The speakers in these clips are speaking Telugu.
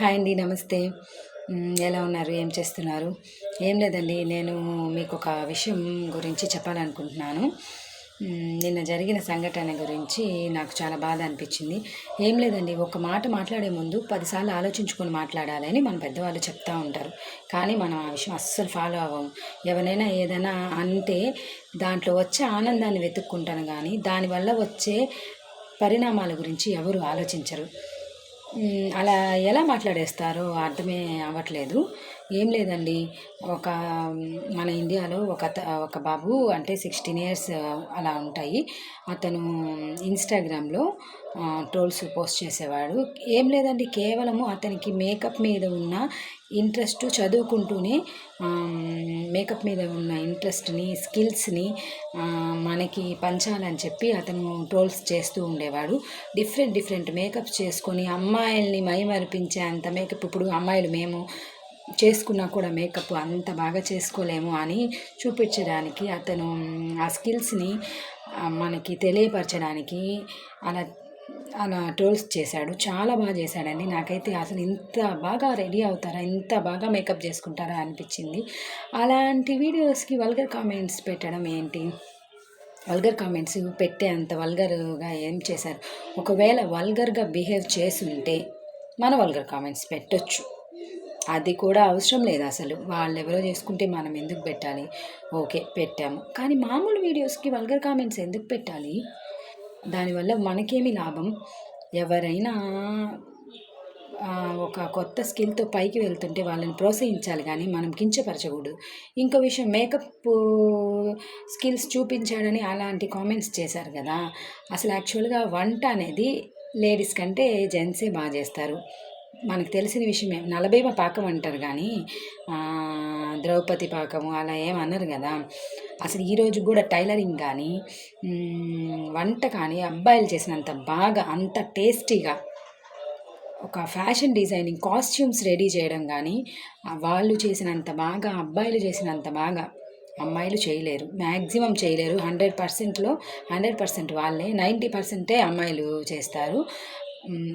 హాయ్ అండి నమస్తే. ఎలా ఉన్నారు? ఏం చేస్తున్నారు? ఏం లేదండి నేను మీకు ఒక విషయం గురించి చెప్పాలనుకుంటున్నాను. నిన్న జరిగిన సంఘటన గురించి నాకు చాలా బాధ అనిపించింది. ఏం లేదండి ఒక మాట మాట్లాడే ముందు పదిసార్లు ఆలోచించుకొని మాట్లాడాలని మన పెద్దవాళ్ళు చెప్తూ ఉంటారు. కానీ మనం ఆ విషయం అస్సలు ఫాలో అవ్వము ఎవరైనా ఏదైనా అంటే దాంట్లో వచ్చే ఆనందాన్ని వెతుక్కుంటాను కానీ దానివల్ల వచ్చే పరిణామాల గురించి ఎవరు ఆలోచించరు. అలా ఎలా మాట్లాడేస్తారో అర్థమే అవ్వట్లేదు. ఏం లేదండి. ఒక మన ఇండియాలో ఒక ఒక బాబు అంటే సిక్స్టీన్ ఇయర్స్ అలా ఉంటాయి. అతను ఇన్స్టాగ్రామ్లో ట్రోల్స్ పోస్ట్ చేసేవాడు. ఏం లేదండి కేవలము అతనికి మేకప్ మీద ఉన్న ఇంట్రెస్ట్ చదువుకుంటూనే మేకప్ మీద ఉన్న ఇంట్రెస్ట్ని స్కిల్స్ని మనకి పంచాలని చెప్పి అతను ట్రోల్స్ చేస్తూ ఉండేవాడు. డిఫరెంట్ డిఫరెంట్ మేకప్స్ చేసుకొని అమ్మాయిల్ని మైమరిపించే అంత మేకప్ ఇప్పుడు అమ్మాయిలు మేము చేసుకున్నా కూడా మేకప్ అంత బాగా చేసుకోలేము అని చూపించడానికి అతను ఆ స్కిల్స్ని మనకి తెలియపరచడానికి అలా అలా ట్రోల్స్ చేశాడు. చాలా బాగా చేశాడండి. నాకైతే అసలు ఇంత బాగా రెడీ అవుతారా ఇంత బాగా మేకప్ చేసుకుంటారా అనిపించింది. అలాంటి వీడియోస్కి వల్గర్ కామెంట్స్ పెట్టడం ఏంటి? వల్గర్ కామెంట్స్ పెట్టే అంత వల్గర్గా ఏం చేశారు? ఒకవేళ వల్గర్గా బిహేవ్ చేసి ఉంటే మన వల్గర్ కామెంట్స్ పెట్టొచ్చు. అది కూడా అవసరం లేదు అసలు. వాళ్ళు ఎవరో చేసుకుంటే మనం ఎందుకు పెట్టాలి? ఓకే పెట్టాము. కానీ మామూలు వీడియోస్కి వల్గర్ కామెంట్స్ ఎందుకు పెట్టాలి? దానివల్ల మనకేమి లాభం? ఎవరైనా ఒక కొత్త స్కిల్తో పైకి వెళ్తుంటే వాళ్ళని ప్రోత్సహించాలి కానీ మనం కించపరచకూడదు. ఇంకో విషయం మేకప్ స్కిల్స్ చూపించాడని అలాంటి కామెంట్స్ చేశారు కదా. అసలు యాక్చువల్గా వంట అనేది లేడీస్ కంటే జెంట్సే బాగా చేస్తారు. మనకు తెలిసిన విషయమే. నలభైవ పాకం అంటారు కానీ ద్రౌపది పాకము అలా ఏమన్నారు కదా. అసలు ఈరోజు కూడా టైలరింగ్ కానీ వంట కానీ అబ్బాయిలు చేసినంత బాగా అంత టేస్టీగా ఒక ఫ్యాషన్ డిజైనింగ్ కాస్ట్యూమ్స్ రెడీ చేయడం కానీ వాళ్ళు చేసినంత బాగా అబ్బాయిలు చేసినంత బాగా అమ్మాయిలు చేయలేరు. మ్యాక్సిమం చేయలేరు. హండ్రెడ్ పర్సెంట్లో హండ్రెడ్ పర్సెంట్ వాళ్ళే నైంటీ పర్సెంటే అమ్మాయిలు చేస్తారు.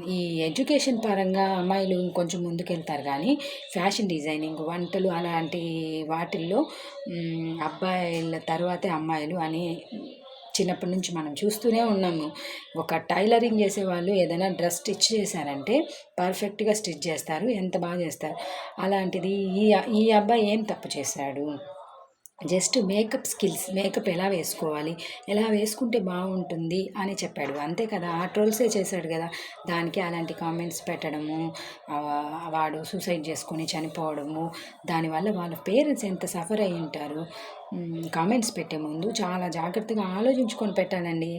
ఈ ఎడ్యుకేషన్ పరంగా అమ్మాయిలు కొంచెం ముందుకెళ్తారు కానీ ఫ్యాషన్ డిజైనింగ్ వంటలు అలాంటి వాటిల్లో అబ్బాయిల తర్వాతే అమ్మాయిలు అని చిన్నప్పటి నుంచి మనం చూస్తూనే ఉన్నాము. ఒక టైలరింగ్ చేసేవాళ్ళు ఏదైనా డ్రెస్ స్టిచ్ చేశారంటే పర్ఫెక్ట్గా స్టిచ్ చేస్తారు ఎంత బాగా చేస్తారు. అలాంటిది ఈ ఈ అబ్బాయి ఏం తప్పు చేశాడు? జస్ట్ మేకప్ స్కిల్స్ మేకప్ ఎలా వేసుకోవాలి ఎలా వేసుకుంటే బాగుంటుంది అని చెప్పాడు. అంతే కదా ఆ ట్రోల్సే చేశాడు కదా. దానికి అలాంటి కామెంట్స్ పెట్టడము వాడు సూసైడ్ చేసుకొని చనిపోవడము దానివల్ల వాళ్ళ పేరెంట్స్ ఎంత సఫర్ అయి ఉంటారు కామెంట్స్ పెట్టే ముందు చాలా జాగ్రత్తగా ఆలోచించుకొని పెట్టాలండి.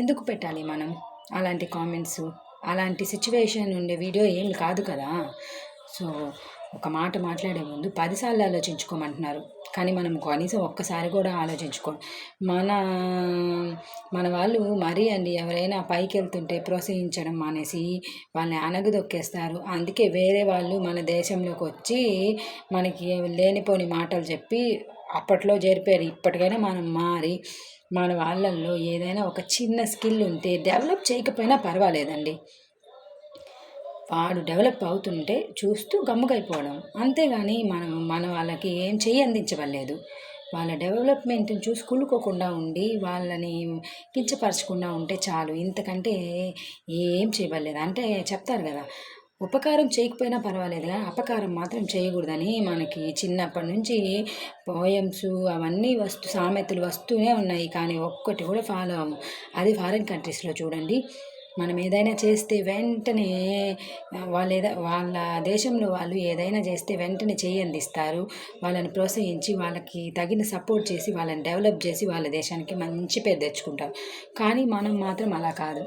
ఎందుకు పెట్టాలి మనం అలాంటి కామెంట్స్? అలాంటి సిచ్యువేషన్ ఉండే వీడియో ఏమి కాదు కదా. సో ఒక మాట మాట్లాడే ముందు పదిసార్లు ఆలోచించుకోమంటున్నారు. కానీ మనం కనీసం ఒక్కసారి కూడా ఆలోచించుకోం. మన మన వాళ్ళు మరీ అండి ఎవరైనా పైకి వెళ్తుంటే ప్రోత్సహించడం మానేసి వాళ్ళని అనగదొక్కేస్తారు అందుకే వేరే వాళ్ళు మన దేశంలోకి వచ్చి మనకి లేనిపోని మాటలు చెప్పి అప్పట్లో జరిపారు. ఇప్పటికైనా మనం మారి మన వాళ్ళల్లో ఏదైనా ఒక చిన్న స్కిల్ ఉంటే డెవలప్ చేయకపోయినా పర్వాలేదండి. వాడు డెవలప్ అవుతుంటే చూస్తూ గమ్ముకైపోవడం అంతేగాని మనం మన వాళ్ళకి ఏం చెయ్యి అందించవలేదు వాళ్ళ డెవలప్మెంట్ని చూసి కుళ్ళుకోకుండా ఉండి వాళ్ళని కించపరచకుండా ఉంటే చాలు. ఇంతకంటే ఏం చేయవలేదు అంటే చెప్తారు కదా ఉపకారం చేయకపోయినా పర్వాలేదు కానీ అపకారం మాత్రం చేయకూడదని మనకి చిన్నప్పటి నుంచి పోయమ్స్ అవన్నీ వస్తు సామెతలు వస్తూనే ఉన్నాయి. కానీ ఒక్కటి కూడా ఫాలో అవ్వము. అది ఫారిన్ కంట్రీస్లో చూడండి. మనం ఏదైనా చేస్తే వెంటనే వాళ్ళ ఏదో వాళ్ళ దేశంలో వాళ్ళు ఏదైనా చేస్తే వెంటనే చేయి అందిస్తారు. వాళ్ళని ప్రోత్సహించి వాళ్ళకి తగిన సపోర్ట్ చేసి వాళ్ళని డెవలప్ చేసి వాళ్ళ దేశానికి మంచి పేరు తెచ్చుకుంటారు. కానీ మనం మాత్రం అలా కాదు.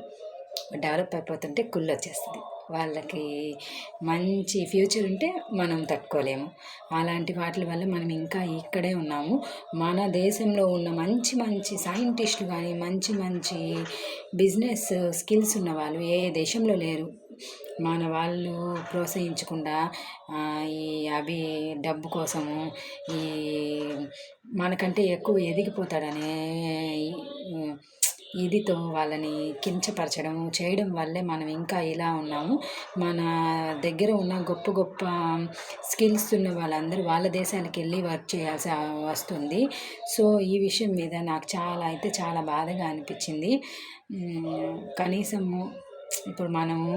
డెవలప్ అయిపోతుంటే కుళ్ళు వచ్చేస్తుంది. వాళ్ళకి మంచి ఫ్యూచర్ ఉంటే మనం తట్టుకోలేము. అలాంటి వాటి వల్ల మనం ఇంకా ఇక్కడే ఉన్నాము. మన దేశంలో ఉన్న మంచి మంచి సైంటిస్టులు కానీ మంచి మంచి బిజినెస్ స్కిల్స్ ఉన్న వాళ్ళు ఏ దేశంలో లేరు. మన వాళ్ళు ప్రోత్సహించకుండా ఈ అవి డబ్బు కోసము ఈ మనకంటే ఎక్కువ ఎదిగిపోతాడనే ఇదితో వాళ్ళని కించపరచడం చేయడం వల్లే మనం ఇంకా ఇలా ఉన్నాము. మన దగ్గర ఉన్న గొప్ప గొప్ప స్కిల్స్ ఉన్న వాళ్ళందరూ వాళ్ళ దేశాలకు వెళ్ళి వర్క్ చేయాల్సి వస్తుంది. సో ఈ విషయం మీద నాకు చాలా అయితే చాలా బాధగా అనిపించింది. కనీసము ఇప్పుడు మనము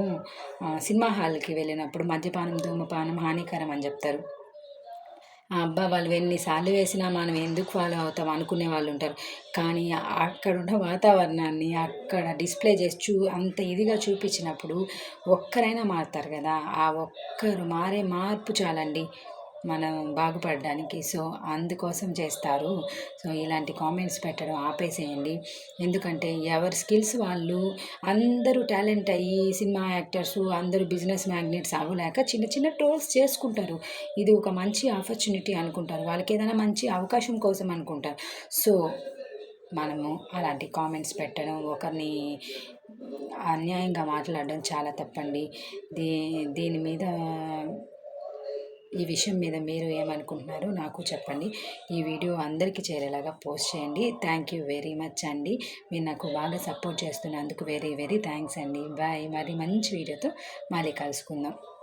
సినిమా హాల్కి వెళ్ళినప్పుడు మద్యపానం ధూమపానం హానికరం అని చెప్తారు. అబ్బా వాళ్ళు ఎన్నిసార్లు వేసినా మనం ఎందుకు ఫాలో అవుతాం అనుకునే వాళ్ళు ఉంటారు. కానీ అక్కడ ఉన్న వాతావరణాన్ని అక్కడ డిస్ప్లే చేసి చూ అంత ఇదిగా చూపించినప్పుడు ఒక్కరైనా మారుతారు కదా. ఆ ఒక్కరు మారే మార్పు చాలండి. మనం బాగుపడడానికి సో అందుకోసం చేస్తారు. సో ఇలాంటి కామెంట్స్ పెట్టడం ఆపేసేయండి. ఎందుకంటే ఎవరి స్కిల్స్ వాళ్ళు అందరూ టాలెంట్ అయ్యి సినిమా యాక్టర్స్ అందరూ బిజినెస్ మ్యాగ్నెట్స్ అవ్వలేక చిన్న చిన్న ట్రోల్స్ చేసుకుంటారు. ఇది ఒక మంచి ఆపర్చునిటీ అనుకుంటారు. వాళ్ళకి ఏదైనా మంచి అవకాశం కోసం అనుకుంటారు. సో మనము అలాంటి కామెంట్స్ పెట్టడం ఒకరిని అన్యాయంగా మాట్లాడడం చాలా తప్పండి. దీ దీని మీద ఈ విషయం మీద మీరు ఏమనుకుంటున్నారో నాకు చెప్పండి. ఈ వీడియో అందరికీ చేరేలాగా పోస్ట్ చేయండి. థ్యాంక్ యూ వెరీ మచ్ అండి. మీరు నాకు బాగా సపోర్ట్ చేస్తున్నందుకు వెరీ వెరీ థ్యాంక్స్ అండి. బాయ్ మరి మంచి వీడియోతో మళ్ళీ కలుసుకుందాం.